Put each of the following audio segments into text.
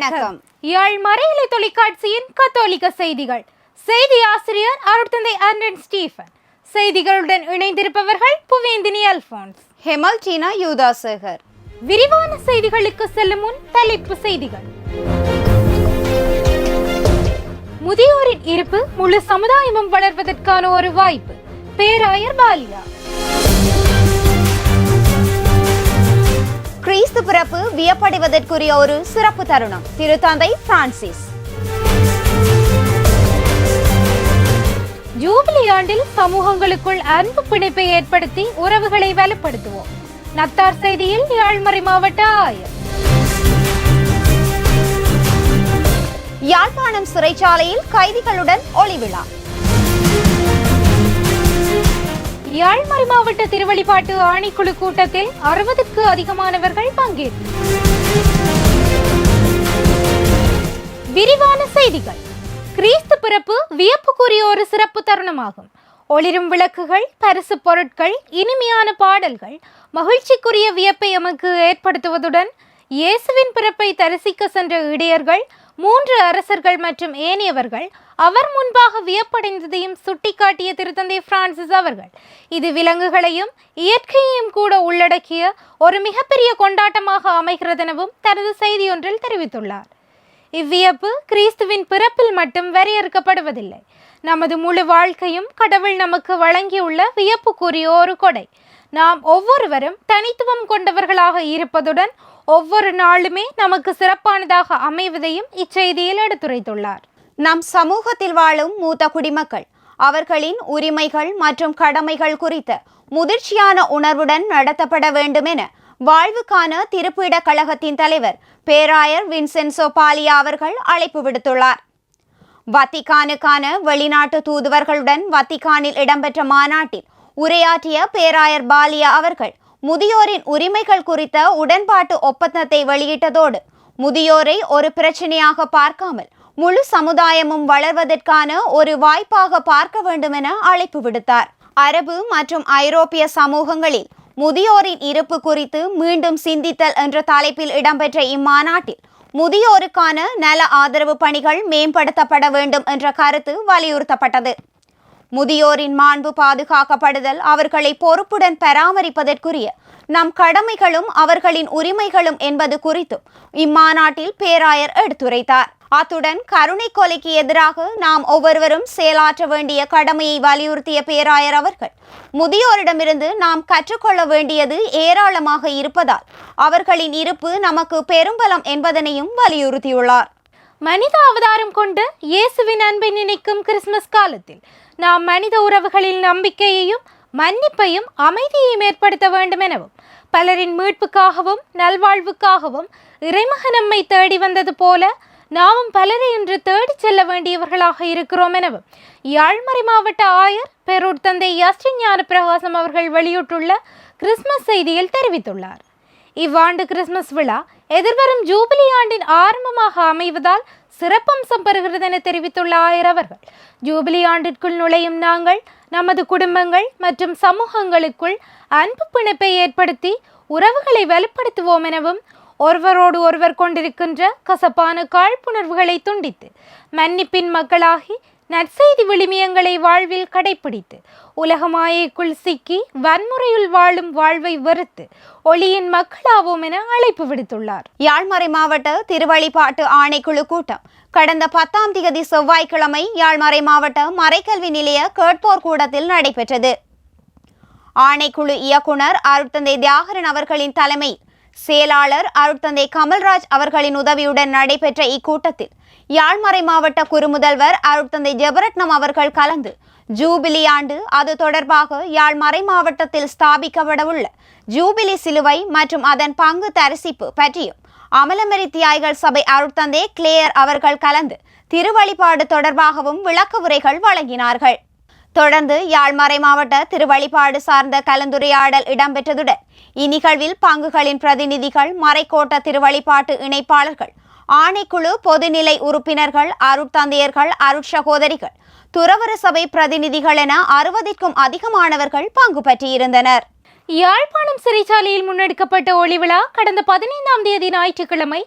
வணக்கம். யாழ் மறையலை தொலைக்காட்சியின் கத்தோலிக்க செய்திகள். செய்தி ஆசிரியர் அருட்தந்தை அண்டன் ஸ்டீஃபன் செய்திகளுடன் இணைந்திருப்பவர்கள் புவேந்தினி அல்போன்ஸ். ஹெமல் டீனா யூதாசேகர். விரிவான செய்திகளுக்கு செல்லும் முன் தலைப்பு செய்திகள். முதியோரின் இருப்பு முழு சமுதாயமும் வளர்வதற்கான ஒரு வாய்ப்பு. பேராயர் பாலியா. கிறிஸ்து பிறப்பு வியப்படைவதற்குரிய ஒரு சிறப்பு தருணம். திருத்தந்தை பிரான்சிஸ். ஜூபிலி ஆண்டில் சமூகங்களுக்குள் அன்பு பிணைப்பை ஏற்படுத்தி உறவுகளை வலுப்படுத்துவோம். நத்தார் செய்தியில் யாழ்மறை மாவட்ட ஆயர். யாழ்ப்பாணம் சிறைச்சாலையில் கைதிகளுடன் ஒளிவிழா யாழ்மறை மாவட்ட திருவழிபாட்டு ஆணைக்குழு கூட்டத்தில் அறுபதுக்கு அதிகமானவர்கள் பங்கேற்பு. விரிவான செய்திகள். கிறிஸ்து பிறப்பு வியப்புக்குரிய ஒரு சிறப்பு தருணமாகும். ஒளிரும் விளக்குகள் பரிசு பொருட்கள் இனிமையான பாடல்கள் மகிழ்ச்சிக்குரிய வியப்பை எமக்கு ஏற்படுத்துவதுடன் இயேசுவின் பிறப்பை தரிசிக்க சென்ற இடையர்கள் மூன்று அரசர்கள் மற்றும் ஏனையவர்கள் அவர் முன்பாக வியப்படைந்ததையும் சுட்டிக்காட்டிய திருத்தந்தை பிரான்சிஸ் அவர்கள். இது விலங்குகளையும் இயற்கையையும் கூட உள்ளடக்கிய ஒரு மிகப்பெரிய கொண்டாட்டமாக அமைகிறதெனவும் தனது செய்தியொன்றில் தெரிவித்துள்ளார். இவ்வியப்பு கிறிஸ்துவின் பிறப்பில் மட்டும் வரையறுக்கப்படுவதில்லை. நமது முழு வாழ்க்கையும் கடவுள் நமக்கு வழங்கியுள்ள வியப்புக்குரிய ஒரு கொடை. நாம் ஒவ்வொருவரும் தனித்துவம் கொண்டவர்களாக இருப்பதுடன் ஒவ்வொரு நாளுமே நமக்கு சிறப்பானதாக அமைவதையும் இச்செய்தியில் எடுத்துரைத்துள்ளார். நம் சமூகத்தில் வாழும் மூத்த குடிமக்கள் அவர்களின் உரிமைகள் மற்றும் கடமைகள் குறித்த முதிர்ச்சியான உணர்வுடன் நடத்தப்பட வேண்டும் என வாழ்வுக்கான திருப்பீட கழகத்தின் தலைவர் பேராயர் வின்சென்சோ பாலியா அவர்கள் அழைப்பு விடுத்துள்ளார். வத்திக்கானுக்கான வெளிநாட்டு தூதுவர்களுடன் வத்திக்கானில் இடம்பெற்ற மாநாட்டில் உரையாற்றிய பேராயர் பாலியா அவர்கள் முதியோரின் உரிமைகள் குறித்த உடன்பாட்டு ஒப்பந்தத்தை வெளியிட்டதோடு முதியோரை ஒரு பிரச்சனையாக பார்க்காமல் முழு சமுதாயமும் வளர்வதற்கான ஒரு வாய்ப்பாக பார்க்க வேண்டும் என அழைப்பு விடுத்தார். அரபு மற்றும் ஐரோப்பிய சமூகங்களில் முதியோரின் இருப்பு குறித்து மீண்டும் சிந்தித்தல் என்ற தலைப்பில் இடம்பெற்ற இம்மாநாட்டில் முதியோருக்கான நல ஆதரவு பணிகள் மேம்படுத்தப்பட வேண்டும் என்ற கருத்து வலியுறுத்தப்பட்டது. முதியோரின் மாண்பு பாதுகாக்கப்படுதல் அவர்களை பொறுப்புடன் பராமரிப்பதற்குரிய நம் கடமைகளும் அவர்களின் உரிமைகளும் என்பது குறித்தும் இம்மாநாட்டில் பேராயர் எடுத்துரைத்தார். அத்துடன் கருணை கொலைக்கு எதிராக நாம் ஒவ்வொருவரும் செயலாற்ற வேண்டிய கடமையை வலியுறுத்திய பேராயர் அவர்கள் முதியோரிடமிருந்து நாம் கற்றுக்கொள்ள வேண்டியது ஏராளமாக இருப்பதால் அவர்களின் இருப்பு நமக்கு பெரும்பலம் என்பதனையும் வலியுறுத்தியுள்ளார். மனித அவதாரம் கொண்டு இயேசுவின் அன்பை நினைக்கும் கிறிஸ்துமஸ் காலத்தில் நாம் மனித உறவுகளில் நம்பிக்கையையும் மன்னிப்பையும் அமைதியையும் ஏற்படுத்த வேண்டும் எனவும் பலரின் மீட்புக்காகவும் நல்வாழ்வுக்காகவும் இறைமக நம்மை தேடி வந்தது போல நாமும் பலரை இன்று தேடிச் செல்ல வேண்டியவர்களாக இருக்கிறோம் எனவும் யாழ்மறை மாவட்ட ஆயர் பெரூர் தந்தை யாஸ்டின் ஞான பிரகாசம் அவர்கள் வெளியிட்டுள்ள கிறிஸ்மஸ் செய்தியில் தெரிவித்துள்ளார். இவ்வாண்டு கிறிஸ்மஸ் விழா எதிர்வரும் ஜூபிலி ஆண்டின் ஆரம்பமாக அமைவதால் சிறப்பம்சம் பெறுகிறது என தெரிவித்துள்ள ஆயர் அவர்கள் ஜூபிலி ஆண்டிற்குள் நுழையும் நாங்கள் நமது குடும்பங்கள் மற்றும் சமூகங்களுக்குள் அன்பு பிணைப்பை ஏற்படுத்தி உறவுகளை வலுப்படுத்துவோம் எனவும் ஒருவரோடு ஒருவர் கொண்டிருக்கின்ற கசப்பான காழ்ப்புணர்வுகளை துண்டித்து மன்னிப்பின் மக்களாகி நற்செய்தி விளிமியங்களை வாழ்வில் கடைபிடித்து உலகமாயைக்குள் சிக்கி வன்முறையில் வாழும் வாழ்வை வெறுத்து ஒளியின் மக்களாவோம் என அழைப்பு விடுத்துள்ளார். யாழ்மறை மாவட்ட திருவழிபாட்டு ஆணைக்குழு கூட்டம். கடந்த பத்தாம் தேதி செவ்வாய்க்கிழமை யாழ்மறை மாவட்ட மறைக்கல்வி நிலைய கேட்போர் கூடத்தில் நடைபெற்றது. ஆணைக்குழு இயக்குனர் அருட்தந்தை தியாகரன் அவர்களின் தலைமை செயலாளர் அருட்தந்தை கமல்ராஜ் அவர்களின் உதவியுடன் நடைபெற்ற இக்கூட்டத்தில் யாழ்மறை மாவட்ட குறுமுதல்வர் அருட்தந்தை ஜெபரட்னம் அவர்கள் கலந்து ஜூபிலி ஆண்டு அது தொடர்பாக யாழ்மறை மாவட்டத்தில் ஸ்தாபிக்கப்படவுள்ள ஜூபிலி சிலுவை மற்றும் அதன் பங்கு தரிசிப்பு பற்றியும் அமலமரி தியாய்கள் சபை அருட்தந்தை கிளேயர் அவர்கள் கலந்து திருவழிபாடு தொடர்பாகவும் விளக்க உரைகள் வழங்கினார்கள். தொடர்ந்து யாழ்மறை மாவட்ட திருவழிபாடு சார்ந்த கலந்துரையாடல் இடம்பெற்றதுடன் இந்நிகழ்வில் பங்குகளின் பிரதிநிதிகள் மறைக்கோட்ட திருவழிபாட்டு இணைப்பாளர்கள் ஆணைக்குழு பொதுநிலை உறுப்பினர்கள் அருட்தந்தையர்கள் அருட்சகோதரிகள் துறவர சபை பிரதிநிதிகள் என அறுபதிற்கும் அதிகமானவர்கள் பங்கு பற்றியிருந்தனர் யாழ்ப்பாணம் சிறைச்சாலையில் முன்னெடுக்கப்பட்ட ஒளி விழா கடந்த பதினைந்தாம் தேதி ஞாயிற்றுக்கிழமை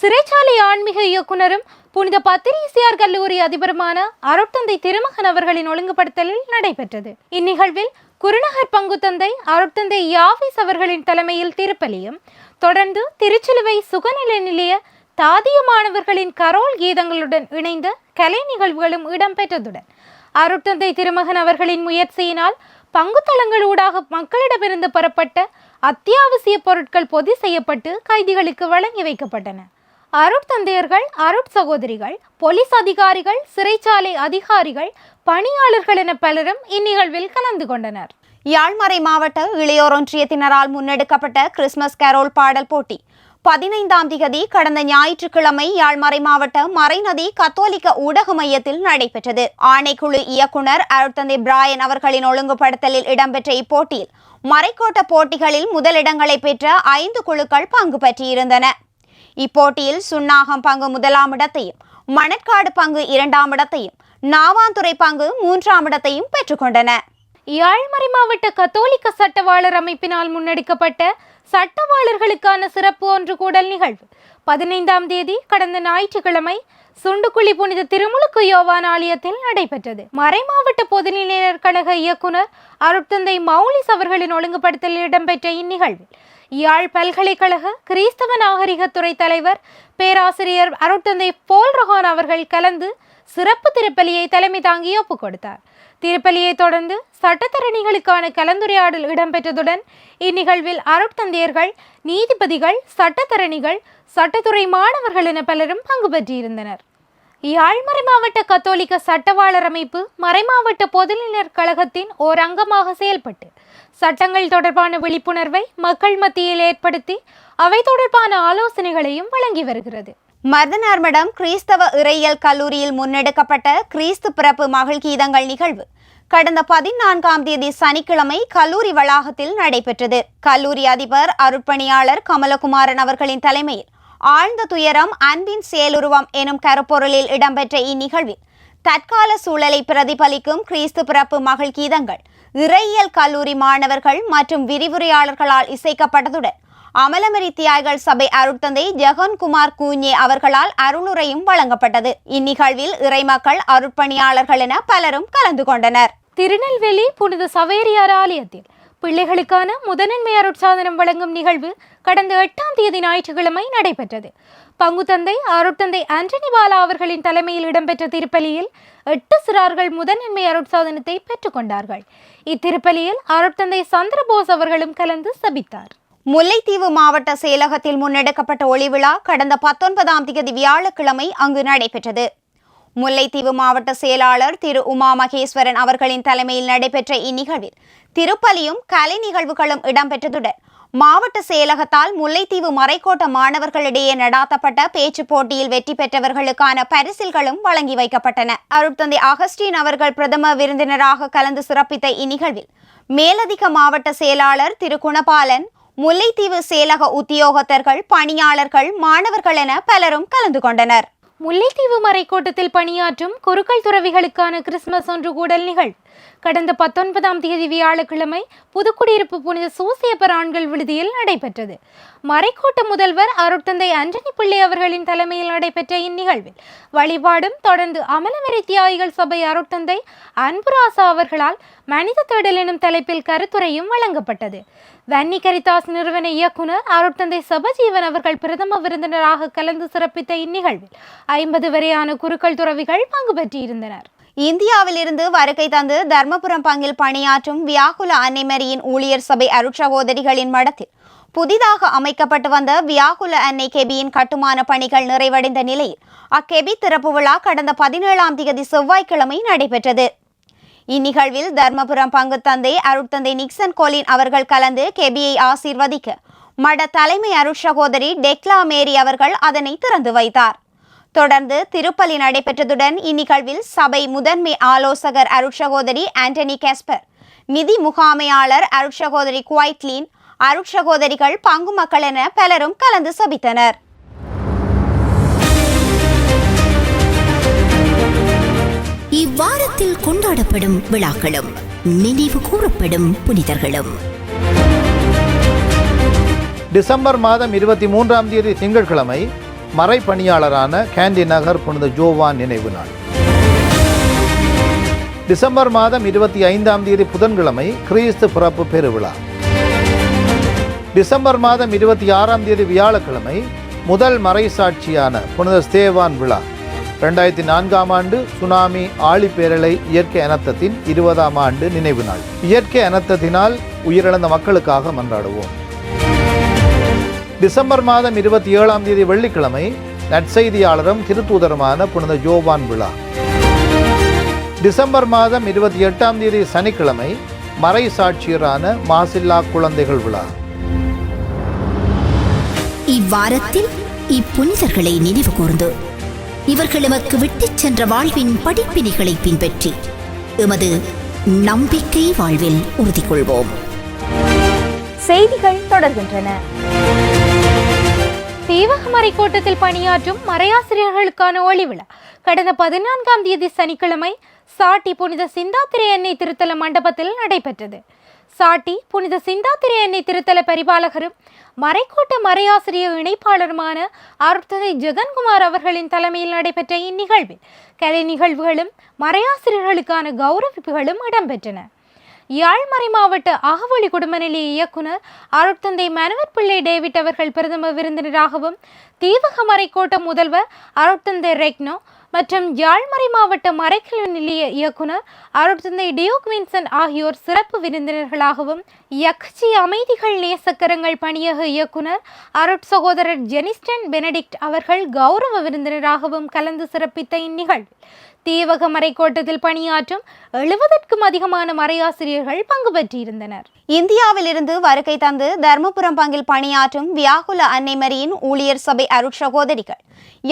சிறைச்சாலை ஆன்மீக இயக்குனரும் புனித பத்திரிசியார் கல்லூரி அதிபருமான அருட்தந்தை திருமகன் அவர்களின் ஒழுங்குபடுத்தலில் நடைபெற்றது. இந்நிகழ்வில் குருநகர் பங்குத்தந்தை அருட்தந்தை யாவிஸ் அவர்களின் தலைமையில் திருப்பலியும் தொடர்ந்து திருச்சிலுவை சுகநிலை நிலைய தாதிய மாணவர்களின் கரோல் கீதங்களுடன் இணைந்த கலை நிகழ்வுகளும் இடம்பெற்றதுடன் அருட்தந்தை திருமகன் அவர்களின் முயற்சியினால் பங்குத்தளங்களூடாக மக்களிடமிருந்து பெறப்பட்ட அத்தியாவசிய பொருட்கள் பொதி செய்யப்பட்டு கைதிகளுக்கு வழங்கி வைக்கப்பட்டன. அருட்தந்தையர்கள் அருட் சகோதரிகள் போலீஸ் அதிகாரிகள் சிறைச்சாலை அதிகாரிகள் பணியாளர்கள் என பலரும் இந்நிகழ்வில் கலந்து கொண்டனர். யாழ்மறை மாவட்ட இளையோர் ஒன்றியத்தினரால் முன்னெடுக்கப்பட்ட கிறிஸ்துமஸ் கேரோல் பாடல் போட்டி பதினைந்தாம் திகதி கடந்த ஞாயிற்றுக்கிழமை யாழ்மறை மாவட்ட மறைநதி கத்தோலிக்க ஊடக மையத்தில் நடைபெற்றது. ஆணைக்குழு இயக்குனர் அருட்தந்தை பிராயன் அவர்களின் ஒழுங்குபடுத்தலில் இடம்பெற்ற இப்போட்டியில் மறைக்கோட்ட போட்டிகளில் முதலிடங்களை பெற்ற ஐந்து குழுக்கள் பங்கு பற்றியிருந்தன இப்போட்டியில் சுன்னாகம் பங்கு முதலாம் இடத்தையும் மணற்காடு பங்கு இரண்டாம் இடத்தையும் நாவாந்துறை பங்கு மூன்றாம் இடத்தையும் பெற்றுக்கொண்டன யாழ்மறை மாவட்ட கத்தோலிக்க சட்டவாளர் அமைப்பினால் முன்னெடுக்கப்பட்ட சட்டவாளர்களுக்கான சிறப்பு ஒன்று கூடல் நிகழ்வு. பதினைந்தாம் தேதி கடந்த ஞாயிற்றுக்கிழமை சுண்டுக்குழி புனித திருமுழுக்கு யோவான் ஆலயத்தில் நடைபெற்றது. மறைமாவட்ட பொதுநிலையர் கழக இயக்குனர் அருட்தந்தை மௌலிஸ் அவர்களின் ஒழுங்குபடுத்தலில் இடம்பெற்ற இந்நிகழ்வில் யாழ் பல்கலைக்கழக கிறிஸ்தவ நாகரிகத்துறை தலைவர் பேராசிரியர் அருட்தந்தை போல் ரொஹான் அவர்கள் கலந்து சிறப்பு திருப்பலியை தலைமை தாங்கி ஒப்புக் கொடுத்தார் திருப்பலியை தொடர்ந்து சட்டத்தரணிகளுக்கான கலந்துரையாடல் இடம்பெற்றதுடன் இந்நிகழ்வில் அருட்தந்தையர்கள் நீதிபதிகள் சட்டத்தரணிகள் சட்டத்துறை மாணவர்கள் என பலரும் பங்கு பெற்றிருந்தனர். யாழ்மறை மாவட்ட கத்தோலிக்க சட்டவாளர் அமைப்பு மறைமாவட்ட பொதுநிலையர் கழகத்தின் ஓர் அங்கமாக செயல்பட்டு சட்டங்கள் தொடர்பான விழிப்புணர்வை மக்கள் மத்தியில் ஏற்படுத்தி அவை தொடர்பான ஆலோசனைகளையும் வழங்கி வருகிறது. மருதனார்மடம் கிறிஸ்தவ இறையியல் கல்லூரியில் முன்னெடுக்கப்பட்ட கிறிஸ்து பிறப்பு மகள் கீதங்கள் நிகழ்வு. கடந்த பதினான்காம் தேதி சனிக்கிழமை கல்லூரி வளாகத்தில் நடைபெற்றது. கல்லூரி அதிபர் அருட்பணியாளர் கமலகுமாரன் அவர்களின் தலைமையில் ஆழ்ந்த துயரம் அன்பின் செயலுருவம் எனும் கருப்பொருளில் இடம்பெற்ற இந்நிகழ்வில் தற்கால சூழலை பிரதிபலிக்கும் கிறிஸ்து பிறப்பு மகள் கீதங்கள் இறையியல் கல்லூரி மாணவர்கள் மற்றும் விரிவுரையாளர்களால் இசைக்கப்பட்டதுடன் அமலமரி தியாய்கள் சபை அருட்தந்தை ஜெகன்குமார் கூஞ்சே அவர்களால் அருளுரையும் வழங்கப்பட்டது. இந்நிகழ்வில் இறைமக்கள் அருட்பணியாளர்கள் என பலரும் கலந்து கொண்டனர். திருநெல்வேலி புனித சவேரியார் ஆலயத்தில் பிள்ளைகளுக்கான முதன்மை அருட்சாதனம் வழங்கும் நிகழ்வு கடந்த எட்டாம் தேதி ஞாயிற்றுக்கிழமை நடைபெற்றது. பங்குத்தந்தை அருட்தந்தை ஆண்டனி பாலா அவர்களின் தலைமையில் இடம்பெற்ற திருப்பலியில் எட்டு சிறார்கள் முதன்மை அருட்சாதனத்தை பெற்றுக்கொண்டார்கள் இத்திருப்பலியில் அருட்தந்தை சந்திரபோஸ் அவர்களும் கலந்து சபித்தார். முல்லைத்தீவு மாவட்ட செயலகத்தில் முன்னெடுக்கப்பட்ட ஒளிவிழா கடந்த பத்தொன்பதாம் தேதி வியாழக்கிழமை அங்கு நடைபெற்றது. முல்லைத்தீவு மாவட்ட செயலாளர் திரு உமா மகேஸ்வரன் அவர்களின் தலைமையில் நடைபெற்ற இந்நிகழ்வில் திருப்பலியும் கலை நிகழ்வுகளும் இடம்பெற்றதுடன் மாவட்ட செயலகத்தால் முல்லைத்தீவு மறைக்கோட்ட மாணவர்களிடையே நடாத்தப்பட்ட பேச்சு போட்டியில் வெற்றி பெற்றவர்களுக்கான பரிசில்களும் வழங்கி வைக்கப்பட்டன. அருட்தந்தை அகஸ்டின் அவர்கள் பிரதம விருந்தினராக கலந்து சிறப்பித்த இந்நிகழ்வில் மேலதிக மாவட்ட செயலாளர் திரு குணபாலன் முல்லைத்தீவு செயலக உத்தியோகத்தர்கள் பணியாளர்கள் மாணவர்கள் என பலரும் கலந்து கொண்டனர். முல்லைத்தீவு மறைக்கோட்டத்தில் பணியாற்றும் குருக்கள் துறவிகளுக்கான கிறிஸ்துமஸ் ஒன்று கூடல் நிகழ்வு கடந்த பத்தொன்பதாம் தேதி வியாழக்கிழமை புதுக்குடியிருப்பு புனித சூசியப்பர் ஆண்கள் விடுதியில் நடைபெற்றது. மறைக்கோட்ட முதல்வர் அருட்தந்தை அஞ்சனி பிள்ளை அவர்களின் தலைமையில் நடைபெற்ற இந்நிகழ்வில் வழிபாடும் தொடர்ந்து அமலமரி தியாகிகள் சபை அருட்தந்தை அன்புராசா அவர்களால் மனித தேடல் எனும் தலைப்பில் கருத்துரையும் வழங்கப்பட்டது. வன்னி கரிதாஸ் நிறுவன இயக்குனர் அருட்தந்தை சபஜீவன் அவர்கள் பிரதம விருந்தினராக கலந்து சிறப்பித்த இந்நிகழ்வில் ஐம்பது வரையான குருக்கள் துறவிகள் பங்கு பெற்றிருந்தனர். இந்தியாவிலிருந்து வருகை தந்து தர்மபுரம் பங்கில் பணியாற்றும் வியாகுல அன்னைமரியின் ஊழியர் சபை அருட்சகோதரிகளின் மடத்தில் புதிதாக அமைக்கப்பட்டு வந்த வியாகுல அன்னை கெபியின் கட்டுமான பணிகள் நிறைவடைந்த நிலையில் அக்கெபி திறப்பு விழா கடந்த பதினேழாம் தேதி செவ்வாய்க்கிழமை நடைபெற்றது. இந்நிகழ்வில் தர்மபுரம் பங்கு தந்தை அருட்தந்தை நிக்சன் கோலின் அவர்கள் கலந்து கெபியை ஆசீர்வதிக்க மட தலைமை அருட்சகோதரி டெக்லா மேரி அவர்கள் அதனை திறந்து வைத்தார். தொடர்ந்து திருப்பலி நடைபெற்றதுடன் இந்நிகழ்வில் சபை முதன்மை ஆலோசகர் அருட்சகோதரி ஆண்டனி கேஸ்பர் நிதி முகாமையாளர் அருட்சகோதரி குவைட்லீன் அருட்சகோதரிகள் பங்கு மக்கள் என பலரும் கலந்து சபித்தனர். இவ்வாரத்தில் கொண்டாடப்படும் விழாக்களும் நினைவு கூறப்படும் புனிதர்களும். டிசம்பர் மாதம் இருபத்தி மூன்றாம் தேதி திங்கட்கிழமை மறைப்பணியாளரான கேண்டி நகர் புனித ஜோவான் நினைவு நாள். டிசம்பர் மாதம் இருபத்தி ஐந்தாம் தேதி புதன்கிழமை கிறிஸ்து பிறப்பு பெருவிழா. டிசம்பர் மாதம் இருபத்தி ஆறாம் தேதி வியாழக்கிழமை முதல் மறைசாட்சியான புனித ஸ்தேவான் விழா. ரெண்டாயிரத்தி நான்காம் ஆண்டு சுனாமி ஆழிப்பேரலை இயற்கை அனர்த்தத்தின் இருபதாம் ஆண்டு நினைவு நாள். இயற்கை அனர்த்தத்தினால் உயிரிழந்த மக்களுக்காக மன்றாடுவோம். டிசம்பர் மாதம் இருபத்தி ஏழாம் தேதி வெள்ளிக்கிழமை நற்செய்தியாளரும் திருத்தூதருமான புனித ஜோவான் விழா. டிசம்பர் மாதம் இருபத்தி எட்டாம் தேதி சனிக்கிழமை மறை சாட்சியரான மாசில்லா குழந்தைகள் விழா. இவ்வாரத்தில் இப்புனிதர்களை நினைவு கூர்ந்து இவர்கள் எமக்கு விட்டுச் சென்ற வாழ்வின் படிப்பினைகளை பின்பற்றி எமது நம்பிக்கை வாழ்வில் உறுதி கொள்வோம் செய்திகள் தொடர்கின்றன. தேவகமறை கோட்டத்தில் பணியாற்றும் மறையாசிரியர்களுக்கான ஒளி விழா. கடந்த பதினான்காம் தேதி சனிக்கிழமை சாட்டி புனித சிந்தாத்திரை எண்ணெய் திருத்தல மண்டபத்தில் நடைபெற்றது. சாட்டி புனித சிந்தாத்திரை எண்ணெய் திருத்தல பரிபாலகரும் மறைக்கோட்ட மறையாசிரியர் இணைப்பாளருமான அருட்ததை ஜெகன்குமார் அவர்களின் தலைமையில் நடைபெற்ற இந்நிகழ்வில் கலை நிகழ்வுகளும் மறையாசிரியர்களுக்கான கௌரவிப்புகளும் இடம்பெற்றன. யாழ்மறை மாவட்ட அகவொளி குடும்ப நிலைய இயக்குனர் அருட்தந்தை மனவர் பிள்ளை டேவிட் அவர்கள் பிரதம விருந்தினராகவும் தீவக மறைக்கோட்ட முதல்வர் அருட்தந்தை ரெக்னோ மற்றும் யாழ்மறை மாவட்ட மறைக்கல்வி நிலைய இயக்குனர் அருட்தந்தை டியோக் வின்சன் ஆகியோர் சிறப்பு விருந்தினர்களாகவும் யக்ஷி அமைதிகள் நேசக்கரங்கள் பணியக இயக்குனர் அருட் சகோதரர் ஜெனிஸ்டன் பெனடிக்ட் அவர்கள் கௌரவ விருந்தினராகவும் கலந்து சிறப்பித்த இந்நிகழ்வில் தீவக மறைக்கோட்டத்தில் பணியாற்றும் எழுபதற்கும் அதிகமான மறையாசிரியர்கள் பங்கு பெற்றிருந்தனர். இந்தியாவிலிருந்து வருகை தந்து தர்மபுரம் பங்கில் பணியாற்றும் வியாகுல அன்னைமரியின் ஊழியர் சபை அருட்சகோதரிகள்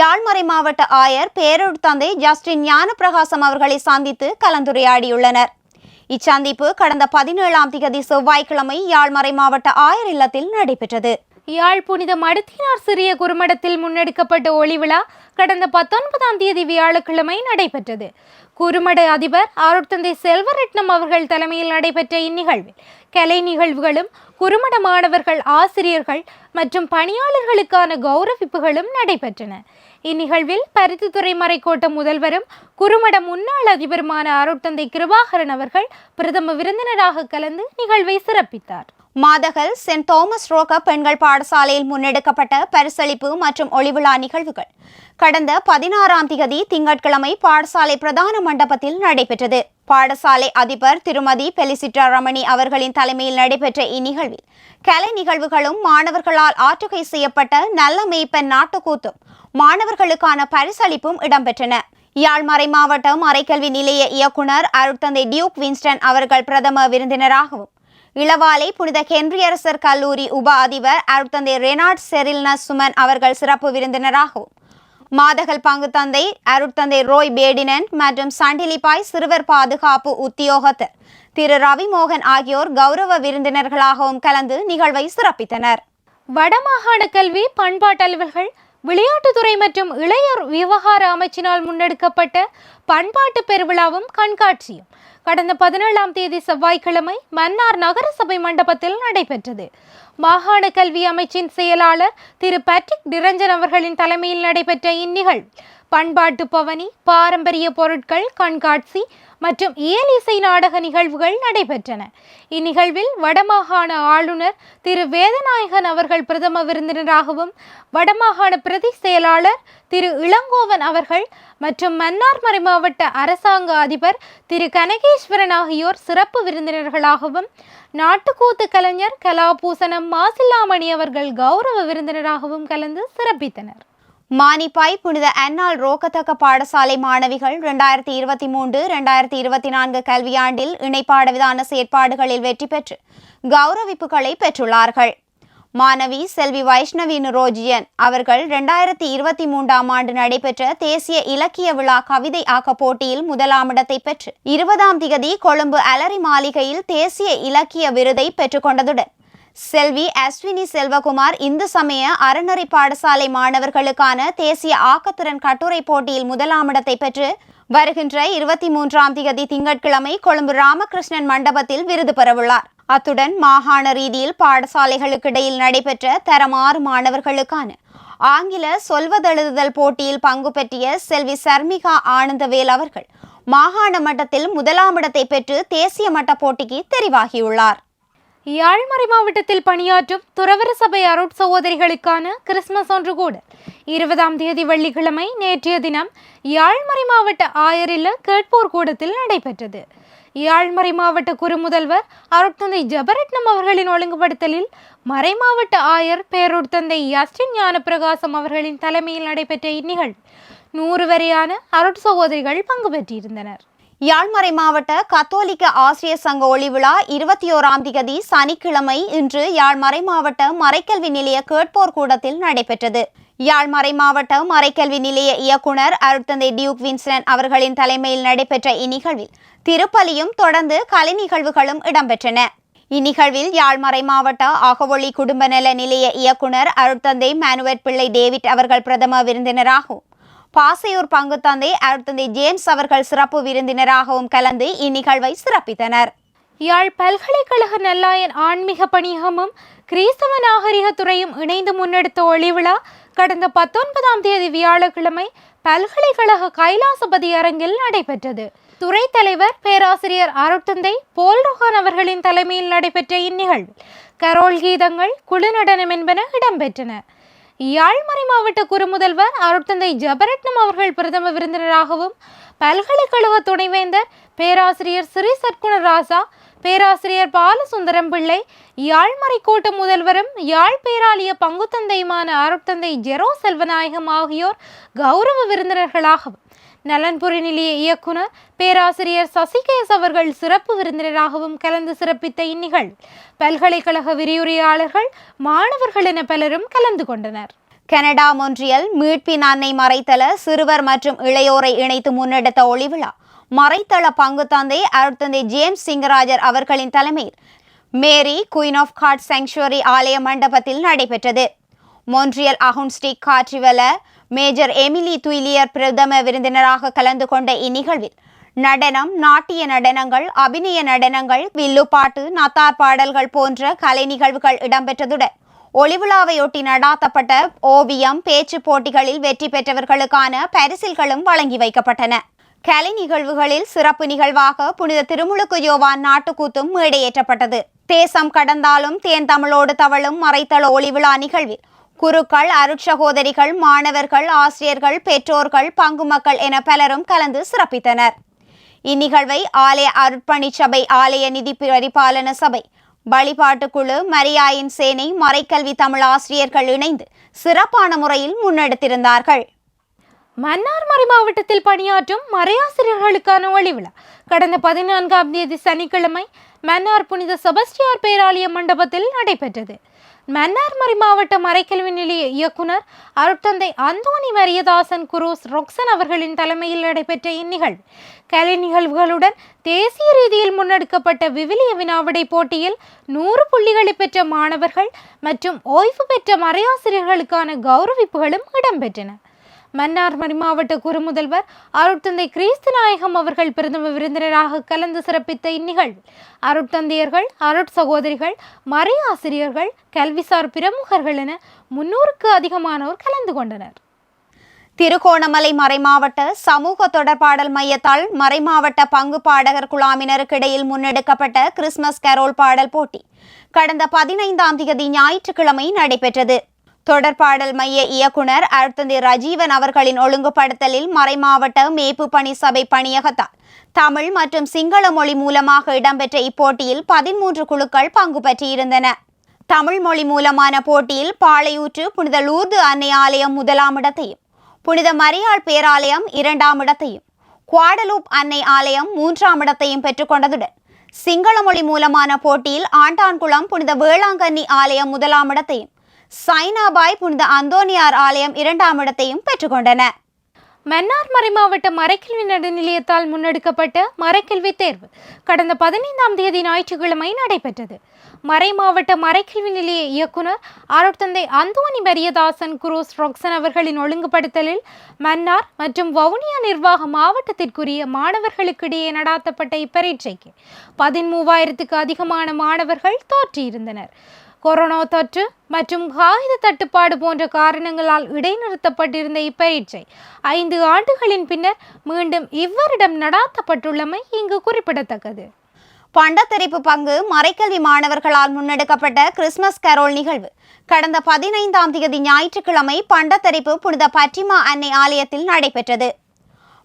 யாழ்மறை மாவட்ட ஆயர் பேரூர் தந்தை ஜஸ்டின் ஞானப்பிரகாசம் அவர்களை சந்தித்து கலந்துரையாடியுள்ளனர். இச்சந்திப்பு கடந்த பதினேழாம் திகதி செவ்வாய்க்கிழமை யாழ்மறை மாவட்ட ஆயர் இல்லத்தில் நடைபெற்றது. யாழ் புனித மடுத்தினார் சிறிய குறுமடத்தில் முன்னெடுக்கப்பட்ட ஒளி விழா கடந்த பத்தொன்பதாம் தேதி வியாழக்கிழமை நடைபெற்றது. குறுமட அதிபர் அருட்தந்தை செல்வரட்னம் அவர்கள் தலைமையில் நடைபெற்ற இந்நிகழ்வில் கலை நிகழ்வுகளும் குறுமட மாணவர்கள் ஆசிரியர்கள் மற்றும் பணியாளர்களுக்கான கௌரவிப்புகளும் நடைபெற்றன. இந்நிகழ்வில் பருத்தித்துறை மறைக்கோட்ட முதல்வரும் குறுமட முன்னாள் அதிபருமான அருட்தந்தை கிருபாகரன் அவர்கள் பிரதம விருந்தினராக கலந்து நிகழ்வை சிறப்பித்தார். மாதகல் சென்ட் தாமஸ் ரோக பெண்கள் பாடசாலையில் முன்னெடுக்கப்பட்ட பரிசளிப்பு மற்றும் ஒளிவிழா நிகழ்வுகள். கடந்த பதினாறாம் திகதி திங்கட்கிழமை பாடசாலை பிரதான மண்டபத்தில் நடைபெற்றது. பாடசாலை அதிபர் திருமதி பெலிசிட்ரா ரமணி அவர்களின் தலைமையில் நடைபெற்ற இந்நிகழ்வில் கலை நிகழ்வுகளும் மாணவர்களால் ஆற்றுகை செய்யப்பட்ட நல்ல மெய்ப்பெண் நாட்டுக்கூத்தும் மாணவர்களுக்கான பரிசளிப்பும் இடம்பெற்றன. யாழ்மறை மாவட்டம் மறைக்கல்வி நிலைய இயக்குனர் அருட்தந்தை டியூக் வின்ஸ்டன் அவர்கள் பிரதம விருந்தினராகவும் இளவாலை புனித ஹென்ரியரசர் கல்லூரி உப அதிபர் அருட்தந்தை ரெனார்ட் செரில்னஸ் சுமன் அவர்கள் சிறப்பு விருந்தினராகவும் மாதகல் பங்கு தந்தை அருட்தந்தை ரோய் பேடினன் மற்றும் சண்டிலிப்பாய் சிறுவர் பாதுகாப்பு உத்தியோகத்தர். திரு. ரவிமோகன் ஆகியோர் கௌரவ விருந்தினர்களாகவும் கலந்து நிகழ்வை சிறப்பித்தனர். வடமாகாண கல்வி பண்பாட்டு அலுவல்கள் விளையாட்டுத்துறை மற்றும் இளையோர் விவகார அமைச்சினால் முன்னெடுக்கப்பட்ட பண்பாட்டு பெருவிழாவும் கண்காட்சியும் கடந்த பதினேழாம் தேதி செவ்வாய்க்கிழமை மன்னார் நகரசபை மண்டபத்தில் நடைபெற்றது. மாகாண கல்வி அமைச்சின் செயலாளர் திரு பேட்ரிக் டிரஞ்சன் அவர்களின் தலைமையில் நடைபெற்ற இந்நிகழ்வு பண்பாட்டு பவனி பாரம்பரிய பொருட்கள் கண்காட்சி மற்றும் இயலிசை நாடக நிகழ்வுகள் நடைபெற்றன. இந்நிகழ்வில் வடமாகாண ஆளுநர் திரு. வேதநாயகன் அவர்கள் பிரதம விருந்தினராகவும் வடமாகாண பிரதி செயலாளர் திரு. இளங்கோவன் அவர்கள் மற்றும் மன்னார்மறை மாவட்ட அரசாங்க அதிபர் திரு. கனகேஸ்வரன் ஆகியோர் சிறப்பு விருந்தினர்களாகவும் நாட்டுக்கூத்து கலைஞர் கலாபூசணம் மாசில்லாமணி அவர்கள் கௌரவ விருந்தினராகவும் கலந்து சிறப்பித்தனர். மானிப்பாய் புனித அன்னாள் ரோக்கத்தக்க பாடசாலை மாணவிகள் இரண்டாயிரத்தி இருபத்தி மூன்று இரண்டாயிரத்தி இருபத்தி நான்கு கல்வியாண்டில் இணைப்பாடவிதான செயற்பாடுகளில் வெற்றி பெற்று கௌரவிப்புகளை பெற்றுள்ளார்கள். மாணவி செல்வி வைஷ்ணவி நுரோஜியன் அவர்கள் இரண்டாயிரத்தி இருபத்தி மூன்றாம் ஆண்டு நடைபெற்ற தேசிய இலக்கிய விழா கவிதை ஆக்க போட்டியில் முதலாமிடத்தை பெற்று இருபதாம் திகதி கொழும்பு அலரி மாளிகையில் தேசிய இலக்கிய விருதை பெற்றுக்கொண்டதுடன் செல்வி அஸ்வினி செல்வகுமார் இந்து சமய அறநெறி பாடசாலை மாணவர்களுக்கான தேசிய ஆக்கத்திறன் கட்டுரை போட்டியில் முதலாமிடத்தை பெற்று வருகின்ற இருபத்தி மூன்றாம் தேதி திங்கட்கிழமை கொழும்பு ராமகிருஷ்ணன் மண்டபத்தில் விருது பெறவுள்ளார். அத்துடன் மாகாண ரீதியில் பாடசாலைகளுக்கிடையில் நடைபெற்ற தரமாறு மாணவர்களுக்கான ஆங்கில சொல்வதெழுதுதல் போட்டியில் பங்கு பெற்றிய செல்வி சர்மிகா ஆனந்தவேல் அவர்கள் மாகாண மட்டத்தில் முதலாமிடத்தை பெற்று தேசிய மட்ட போட்டிக்கு தெரிவாகியுள்ளார். யாழ்மறை மாவட்டத்தில் பணியாற்றும் துறவர சபை அருட் சகோதரிகளுக்கான கிறிஸ்துமஸ் ஒன்று கூட. இருபதாம் தேதி வெள்ளிக்கிழமை நேற்றைய தினம் யாழ்மறை மாவட்ட ஆயரில் கேட்போர் கூடத்தில் நடைபெற்றது. யாழ்மறை மாவட்ட குறுமுதல்வர் அருட்தந்தை ஜபரட்னம் அவர்களின் ஒழுங்குபடுத்தலில் மறைமாவட்ட ஆயர் பேரூர்த்தந்தை யஸ்டின் ஞானப்பிரகாசம் அவர்களின் தலைமையில் நடைபெற்ற இந்நிகழ்வு நூறு வரையான அருட் சகோதரிகள் பங்கு பெற்றிருந்தனர். யாழ்மறை மாவட்ட கத்தோலிக்க ஆசிரியர் சங்க ஒளிவிழா இருபத்தி ஓராம் திகதி சனிக்கிழமை இன்று யாழ்மறை மாவட்ட மறைக்கல்வி நிலைய கேட்போர் கூடத்தில் நடைபெற்றது. யாழ்மறை மாவட்ட மறைக்கல்வி நிலைய இயக்குனர் அருட்தந்தை டியூக் வின்சன் அவர்களின் தலைமையில் நடைபெற்ற இந்நிகழ்வில் திருப்பலியும் தொடர்ந்து கலை நிகழ்வுகளும் இடம்பெற்றன. இந்நிகழ்வில் யாழ்மறை மாவட்ட அகவொளி குடும்ப நல நிலைய இயக்குனர் அருட்தந்தை மேனுவட் பிள்ளை டேவிட் அவர்கள் பிரதம விருந்தினராகும் பாசையூர் பங்குத்தந்தை அருத்தந்தை அருட்தந்தை ஜேம்ஸ் அவர்கள் சிறப்பு விருந்தினராகவும் கலந்து இந்நிகழ்வை சிறப்பித்தனர். யாழ் பல்கலைக்கழக நல்லாயன் ஆன்மீக பணியகமும் கிறிஸ்தவ நாகரிக துறையும் இணைந்து முன்னெடுத்த ஒளிவிழா கடந்த பத்தொன்பதாம் தேதி வியாழக்கிழமை பல்கலைக்கழக கைலாசபதி அரங்கில் நடைபெற்றது. துறை தலைவர் பேராசிரியர் அருட்தந்தை போல் ரோஹான் அவர்களின் தலைமையில் நடைபெற்ற இந்நிகழ்வில் கரோல் கீதங்கள் குழு நடனம் என்பன இடம்பெற்றன. யாழ்மறை மாவட்ட குறுமுதல்வர் அருட்தந்தை ஜபரட்னம் அவர்கள் பிரதம விருந்தினராகவும் பல்கலைக்கழக துணைவேந்தர் பேராசிரியர் ஸ்ரீ சற்குண ராசா பேராசிரியர் பாலசுந்தரம் பிள்ளை யாழ்மறை கோட்ட முதல்வரும் யாழ் பேராலிய பங்குத்தந்தையுமான அருட்தந்தை ஜெரோ செல்வநாயகம் ஆகியோர் கௌரவ விருந்தினர்களாகவும் நலன்புரி நிலைய இயக்குனர் பேராசிரியர் சசிகேஸ் அவர்கள் சிறப்பு விருந்தினராகவும் கலந்து சிறப்பித்த இந்நிகழ்வு பல்கலைக்கழக விரிவுரையாளர்கள் மாணவர்கள் என பலரும் கலந்து கொண்டனர். கனடா மொன்றியல் மீட்பின் அன்னை மறைத்தள சிறுவர் மற்றும் இளையோரை இணைத்து முன்னெடுத்த ஒளிவிழா. மறைத்தள பங்கு தந்தை அருட்தந்தை ஜேம்ஸ் சிங்கராஜர் அவர்களின் தலைமையில் Mary Queen of God sanctuary ஆலய மண்டபத்தில் நடைபெற்றது. மொன்றியல் அகுன்ஸ்டிக் காற்றிவல மேஜர் எமிலி துயிலியர் பிரதம விருந்தினராக கலந்து கொண்ட இந்நிகழ்வில் நடனம் நாட்டிய நடனங்கள் அபிநய நடனங்கள் வில்லுப்பாட்டு நத்தார் பாடல்கள் போன்ற கலை நிகழ்வுகள் இடம்பெற்றதுடன் ஒளிவிழாவையொட்டி நடாத்தப்பட்ட ஓவியம் பேச்சு போட்டிகளில் வெற்றி பெற்றவர்களுக்கான பரிசில்களும் வழங்கி வைக்கப்பட்டன. கலை நிகழ்வுகளில் சிறப்பு நிகழ்வாக புனித திருமுழுக்கு யோவான் நாட்டுக்கூத்தும் மேடையேற்றப்பட்டது. தேசம் கடந்தாலும் தேன் தமிழோடு தவழும் மறைத்தள ஒளிவிழா நிகழ்வில் குருக்கள் அருட்சகோதரிகள் மாணவர்கள் ஆசிரியர்கள் பெற்றோர்கள் பங்கு மக்கள் என பலரும் கலந்து சிறப்பித்தனர். இந்நிகழ்வை ஆலய அருட்பணி சபை ஆலய நிதி பரிபாலன சபை வழிபாட்டுக்குழு மரியாயின் சேனை மறைக்கல்வி தமிழ் ஆசிரியர்கள் இணைந்து சிறப்பான முறையில் முன்னெடுத்திருந்தார்கள். மன்னார்மறை மாவட்டத்தில் பணியாற்றும் மறையாசிரியர்களுக்கான ஒளிவிழா கடந்த பதினான்காம் தேதி சனிக்கிழமை மன்னார் புனித செபஸ்டியார் பேராலய மண்டபத்தில் நடைபெற்றது. மன்னார்மறை மாவட்ட மறைக்கல்வி நிலைய இயக்குனர் அருட்தந்தை அந்தோணி மரியதாசன் குரூஸ் ரொக்சன் அவர்களின் தலைமையில் நடைபெற்ற இந்நிகழ்வு கலை நிகழ்வுகளுடன் தேசிய ரீதியில் முன்னெடுக்கப்பட்ட விவிலிய வினாவிடை போட்டியில் நூறு புள்ளிகளை பெற்ற மாணவர்கள் மற்றும் ஓய்வு பெற்ற மறையாசிரியர்களுக்கான கௌரவிப்புகளும் இடம்பெற்றன. மன்னார் மாவட்ட குறுமுதல்வர் அருட்தந்தை கிறிஸ்து நாயகம் அவர்கள் பிரதம விருந்தினராக கலந்து சிறப்பித்த இந்நிகழ்வு. அருட்தந்தையர்கள் அருட் சகோதரிகள் மறை ஆசிரியர்கள் கல்விசார் பிரமுகர்கள் என முன்னூறுக்கு அதிகமானோர் கலந்து கொண்டனர். திருகோணமலை மறைமாவட்ட சமூக தொடர்பாடல் மையத்தால் மறைமாவட்ட பங்கு பாடகர் குழாமினருக்கிடையில் முன்னெடுக்கப்பட்ட கிறிஸ்துமஸ் கரோல் பாடல் போட்டி. கடந்த பதினைந்தாம் தேதி ஞாயிற்றுக்கிழமை நடைபெற்றது. தொடர்பாடல் மைய இயக்குனர் அழுத்தந்தி ரஜீவன் அவர்களின் ஒழுங்குபடுத்தலில் மறைமாவட்ட மேய்ப்பு பணி சபை பணியகத்தால் தமிழ் மற்றும் சிங்கள மொழி மூலமாக இடம்பெற்ற இப்போட்டியில் பதிமூன்று குழுக்கள் பங்கு பெற்றிருந்தன. தமிழ் மொழி மூலமான போட்டியில் பாளையூற்று புனித லூர்து அன்னை ஆலயம் முதலாம் இடத்தையும் புனித மரியாள் பேராலயம் இரண்டாம் இடத்தையும் குவாடலூப் அன்னை ஆலயம் மூன்றாம் இடத்தையும் பெற்றுக்கொண்டதுடன் சிங்கள மொழி மூலமான போட்டியில் ஆண்டான்குளம் புனித வேளாங்கண்ணி ஆலயம் முதலாம் இடத்தையும் சைனாபாய் புனித அந்தோனியார் ஆலயம் இரண்டாம் இடத்தையும் பெற்றுக்கொண்டன. மன்னார்மறை மறைமாவட்ட மறைக்கல்வி நடுநிலையத்தால் முன்னெடுக்கப்பட்ட மறைக்கல்வி தேர்வு கடந்த பதினைந்தாம் தேதி ஞாயிற்றுக்கிழமை நடைபெற்றது. மறைமாவட்ட மறைக்கல்வி நிலைய இயக்குனர் அருட்தந்தை அந்தோணி மரியதாசன் குரோஸ் ரொக்சன் அவர்களின் ஒழுங்குபடுத்தலில் மன்னார் மற்றும் வவுனியா நிர்வாக மாவட்டத்திற்குரிய மாணவர்களுக்கிடையே நடாத்தப்பட்ட இப்பரீட்சைக்கு பதிமூவாயிரத்துக்கு அதிகமான மாணவர்கள் தோற்றியிருந்தனர். கொரோனா தொற்று மற்றும் காகித தட்டுப்பாடு போன்ற காரணங்களால் இடைநிறுத்தப்பட்டிருந்த இப்பரீட்சை ஐந்து ஆண்டுகளின் பின்னர் மீண்டும் இவ்வரிடம் நடாத்தப்பட்டுள்ளமை இங்கு குறிப்பிடத்தக்கது. பண்டத்தரிப்பு பங்கு மறைக்கல்வி மாணவர்களால் முன்னெடுக்கப்பட்ட கிறிஸ்மஸ் கரோல் நிகழ்வு. கடந்த பதினைந்தாம் தேதி ஞாயிற்றுக்கிழமை பண்டத்தரிப்பு புனித பற்றிமா அன்னை ஆலயத்தில் நடைபெற்றது.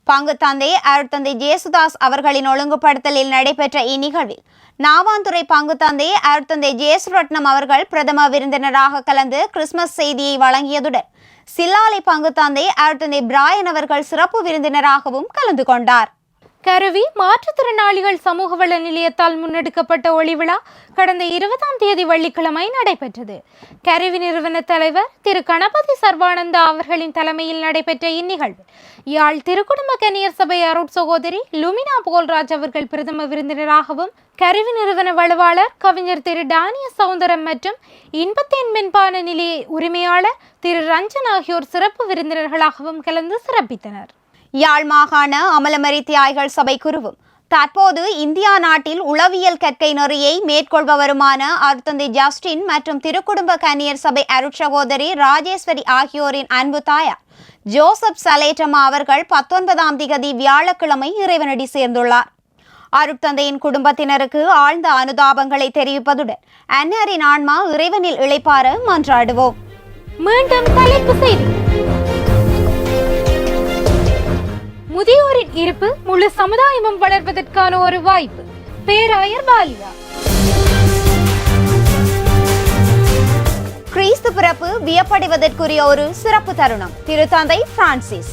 பங்கு தந்தை அருட்தந்தை ஜேசுதாஸ் அவர்களின் ஒழுங்குபடுத்தலில் நடைபெற்ற இந்நிகழ்வில் நாவாந்துறை பங்கு தந்தை அருட்தந்தை ஜேசுரட்னம் அவர்கள் பிரதம விருந்தினராக கலந்து கிறிஸ்மஸ் செய்தியை வழங்கியதுடன் சில்லாலை பங்கு தந்தை அருட்தந்தை பிராயன் அவர்கள் சிறப்பு விருந்தினராகவும் கலந்து கொண்டார். கருவி மாற்றுத்திறனாளிகள் சமூக வள நிலையத்தால் முன்னெடுக்கப்பட்ட ஒளிவிழா கடந்த இருபதாம் தேதி வெள்ளிக்கிழமை நடைபெற்றது. கருவி நிறுவன தலைவர் திரு கணபதி சர்வானந்தா அவர்களின் தலைமையில் நடைபெற்ற இந்நிகழ்வு. யாழ் திருக்குடும்ப கன்னியர் சபை அருட் சகோதரி லுமினா போல்ராஜ் அவர்கள் பிரதம விருந்தினராகவும் கருவி நிறுவன வலுவாளர் கவிஞர் திரு டானிய சவுந்தரம் மற்றும் இன்பத்தேன் மென்பான நிலைய உரிமையாளர் திரு ரஞ்சன் ஆகியோர் சிறப்பு விருந்தினர்களாகவும் கலந்து சிறப்பித்தனர். யாழ் மாகாண அமலமரி தியாய்கள் சபை குருவும். தற்போது இந்தியா நாட்டில் உளவியல் கற்கை நெறியை மேற்கொள்பவருமான அருத்தந்தை ஜஸ்டின் மற்றும் திருக்குடும்ப கன்னியர் சபை அருட்சகோதரி ராஜேஸ்வரி ஆகியோரின் அன்பு தாயார். ஜோசப் சலேட்டமா அவர்கள் பத்தொன்பதாம் திகதி வியாழக்கிழமை இறைவனடி சேர்ந்துள்ளார். அருட்தந்தையின் குடும்பத்தினருக்கு ஆழ்ந்த அனுதாபங்களை தெரிவிப்பதுடன் அன்னாரின் ஆன்மா இறைவனில் இழைப்பார மன்றாடுவோம். மீண்டும் தலைப்பு செய்தி. முதியோரின் இருப்பு முழு சமுதாயமும் வளர்வதற்கான ஒரு வாய்ப்பு. பேராயர் பாலியா. கிறிஸ்து பிறப்பு வியப்படைவதற்குரிய ஒரு சிறப்பு தருணம். திருத்தந்தை பிரான்சிஸ்.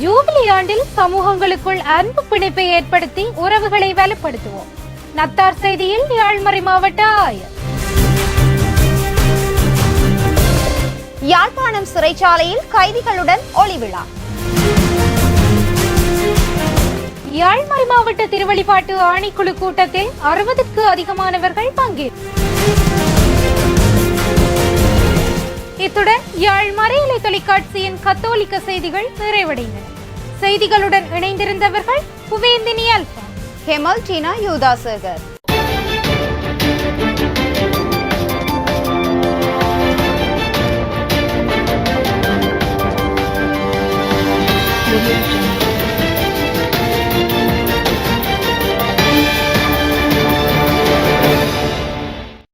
ஜூபிலி ஆண்டில் சமூகங்களுக்குள் அன்பு பிணைப்பை ஏற்படுத்தி உறவுகளை வலுப்படுத்துவோம். நத்தார் செய்தியில் யாழ்மறை மாவட்ட ஆயர். சிறைச்சாலையில் கைதிகளுடன் ஒளி விழா. யாழ்மறை மாவட்ட திருவழிபாட்டு ஆணைக்குழு கூட்டத்தில் அறுபதுக்கு அதிகமானவர்கள் பங்கேற்று இத்துடன் யாழ் மறையலை தொலைக்காட்சியின் கத்தோலிக்க செய்திகள் நிறைவடைந்தன. செய்திகளுடன் இணைந்திருந்தவர்கள் புவேந்தினி அல்பா. ஹெமல் டீனா யூதாசேகர்.